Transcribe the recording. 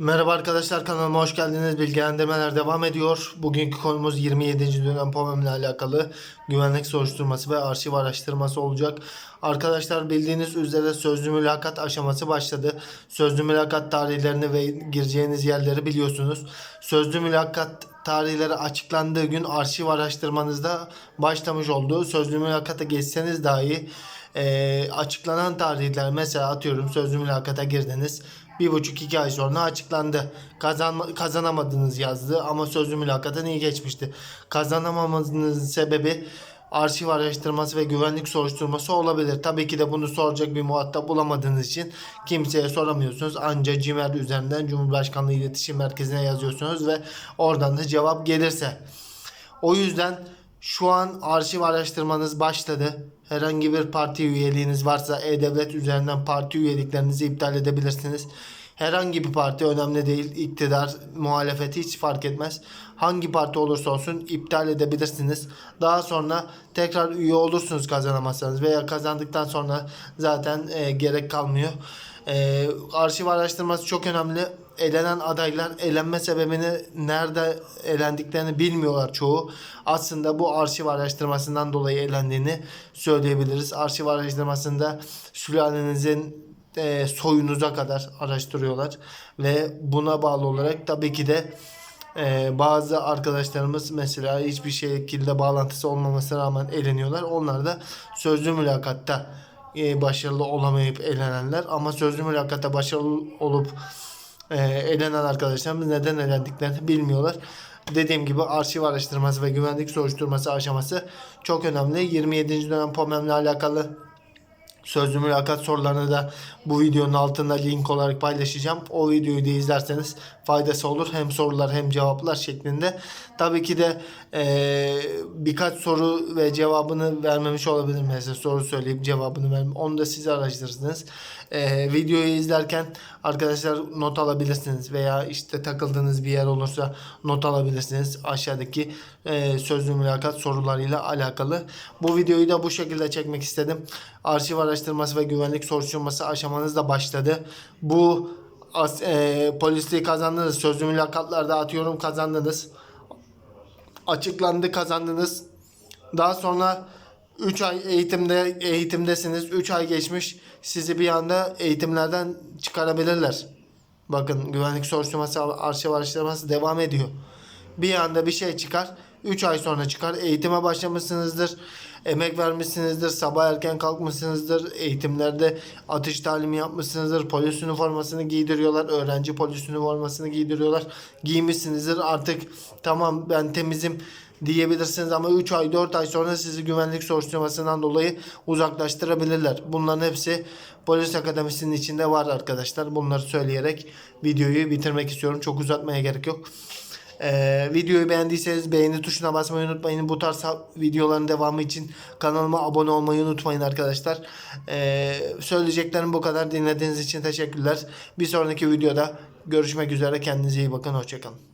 Merhaba arkadaşlar kanalıma hoş geldiniz. Bilgilendirmeler devam ediyor. Bugünkü konumuz 27. dönem POMEM ile alakalı güvenlik soruşturması ve arşiv araştırması olacak. Arkadaşlar bildiğiniz üzere sözlü mülakat aşaması başladı. Sözlü mülakat tarihlerini ve gireceğiniz yerleri biliyorsunuz. Sözlü mülakat tarihleri açıklandığı gün arşiv araştırmanızda başlamış oldu. Sözlü mülakata geçseniz dahi e, açıklanan tarihler mesela atıyorum sözlü mülakata girdiniz. Bir buçuk iki ay sonra açıklandı. Kazan, kazanamadınız yazdı ama sözlü mülakatın iyi geçmişti. Kazanamamanızın sebebi arşiv araştırması ve güvenlik soruşturması olabilir. Tabii ki de bunu soracak bir muhatap bulamadığınız için kimseye soramıyorsunuz. Ancak Gmail üzerinden Cumhurbaşkanlığı İletişim Merkezi'ne yazıyorsunuz ve oradan da cevap gelirse. O yüzden şu an arşiv araştırmanız başladı. Herhangi bir parti üyeliğiniz varsa E-Devlet üzerinden parti üyeliklerinizi iptal edebilirsiniz. Herhangi bir parti önemli değil. İktidar, muhalefeti hiç fark etmez. Hangi parti olursa olsun iptal edebilirsiniz. Daha sonra tekrar üye olursunuz kazanamazsanız veya kazandıktan sonra zaten e, gerek kalmıyor. E, arşiv araştırması çok önemli. Elenen adaylar elenme sebebini nerede elendiklerini bilmiyorlar çoğu. Aslında bu arşiv araştırmasından dolayı elendiğini söyleyebiliriz. Arşiv araştırmasında sülalenizin e, soyunuza kadar araştırıyorlar ve buna bağlı olarak tabii ki de e, bazı arkadaşlarımız mesela hiçbir şekilde bağlantısı olmamasına rağmen eleniyorlar. Onlar da sözlü mülakatta e, başarılı olamayıp elenenler ama sözlü mülakatta başarılı olup e, elenen arkadaşlarımız neden elendiklerini bilmiyorlar. Dediğim gibi arşiv araştırması ve güvenlik soruşturması aşaması çok önemli. 27. dönem POMEM'le alakalı Sözlü mülakat sorularını da bu videonun altında link olarak paylaşacağım. O videoyu da izlerseniz faydası olur. Hem sorular hem cevaplar şeklinde. Tabii ki de eee, birkaç soru ve cevabını vermemiş olabilirim. Mesela soru söyleyip cevabını vermem. Onu da siz araştırırsınız. Eee, videoyu izlerken arkadaşlar not alabilirsiniz. Veya işte takıldığınız bir yer olursa not alabilirsiniz. Aşağıdaki eee, sözlü mülakat sorularıyla alakalı. Bu videoyu da bu şekilde çekmek istedim. Arşiv araştırması ve güvenlik soruşturması aşamanız da başladı. Bu as, e, polisliği kazandınız. Sözlü mülakatlarda atıyorum kazandınız. Açıklandı kazandınız. Daha sonra 3 ay eğitimde eğitimdesiniz. 3 ay geçmiş. Sizi bir anda eğitimlerden çıkarabilirler. Bakın güvenlik soruşturması arşiv araştırması devam ediyor. Bir anda bir şey çıkar. 3 ay sonra çıkar. Eğitime başlamışsınızdır. Emek vermişsinizdir. Sabah erken kalkmışsınızdır. Eğitimlerde atış talimi yapmışsınızdır. Polis üniformasını giydiriyorlar. Öğrenci polis üniformasını giydiriyorlar. Giymişsinizdir. Artık tamam ben temizim diyebilirsiniz ama 3 ay 4 ay sonra sizi güvenlik soruşturmasından dolayı uzaklaştırabilirler. Bunların hepsi polis akademisinin içinde var arkadaşlar. Bunları söyleyerek videoyu bitirmek istiyorum. Çok uzatmaya gerek yok. Ee, videoyu beğendiyseniz beğeni tuşuna basmayı unutmayın. Bu tarz videoların devamı için kanalıma abone olmayı unutmayın arkadaşlar. Ee, söyleyeceklerim bu kadar. Dinlediğiniz için teşekkürler. Bir sonraki videoda görüşmek üzere. Kendinize iyi bakın. Hoşçakalın.